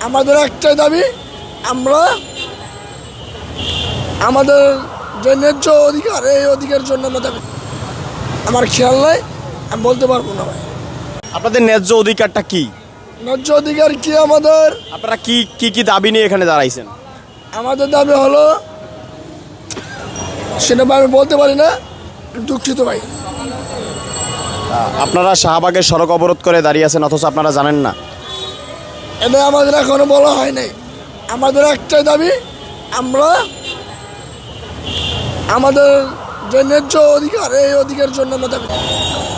আমাদের একটাই দাবি আমরা আমাদের যে ন্যায্য অধিকার এই অধিকারের জন্য আমরা দাবি আমার খেয়াল নাই আমি বলতে পারব না ভাই। আপনাদের ন্যায্য অধিকারটা কি? ন্যায্য অধিকার কি আমাদের? আপনারা কি কি কি দাবি নিয়ে এখানে দাঁড়াইছেন? আমাদের দাবি হলো সেটা আমি বলতে পারি না দুঃখিত ভাই। আপনারা শাহবাগের সড়ক অবরোধ করে দাঁড়িয়ে আছেন অথচ আপনারা জানেন না। এটা আমাদের এখনও বলা হয় নাই। আমাদের একটাই দাবি, আমরা আমাদের যে ন্যায্য অধিকার, এই অধিকারের জন্য আমরা দাবি।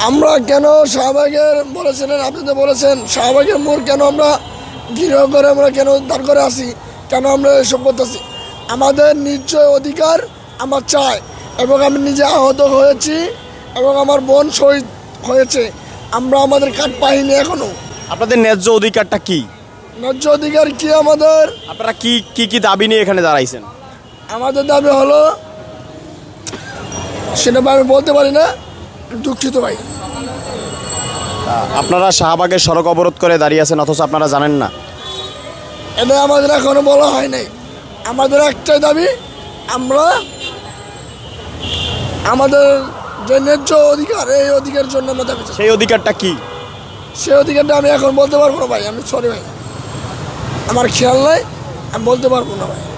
আমরা কেন শাহবাগের বলেছিলেন আপনি তো বলেছেন, শাহবাগের মোড় কেন আমরা গৃহ করে আমরা কেন দাঁড় করে আসি কেন আমরা এসব করতেছি? আমাদের নিশ্চয় অধিকার আমার চাই এবং আমি নিজে আহত হয়েছি এবং আমার বোন শহীদ হয়েছে। আমরা আমাদের কাঠ পাইনি এখনও। আপনাদের ন্যায্য অধিকারটা কি? ন্যায্য অধিকার কি আমাদের? আপনারা কি কি কি দাবি নিয়ে এখানে দাঁড়াইছেন? আমাদের দাবি হলো সেটা আমি বলতে পারি না দুঃখিত ভাই। আপনারা শাহবাগের সড়ক অবরোধ করে দাঁড়িয়ে আছেন অথচ আপনারা জানেন না। এটা আমাদের এখনও বলা হয় নাই। আমাদের একটাই দাবি আমরা আমাদের যে ন্যায্য অধিকার এই অধিকারের জন্য আমরা দাবি সেই অধিকারটা কি? সেই অধিকারটা আমি এখন বলতে পারব না ভাই আমি সরি ভাই। আমার খেয়াল নয় আমি বলতে পারব না ভাই।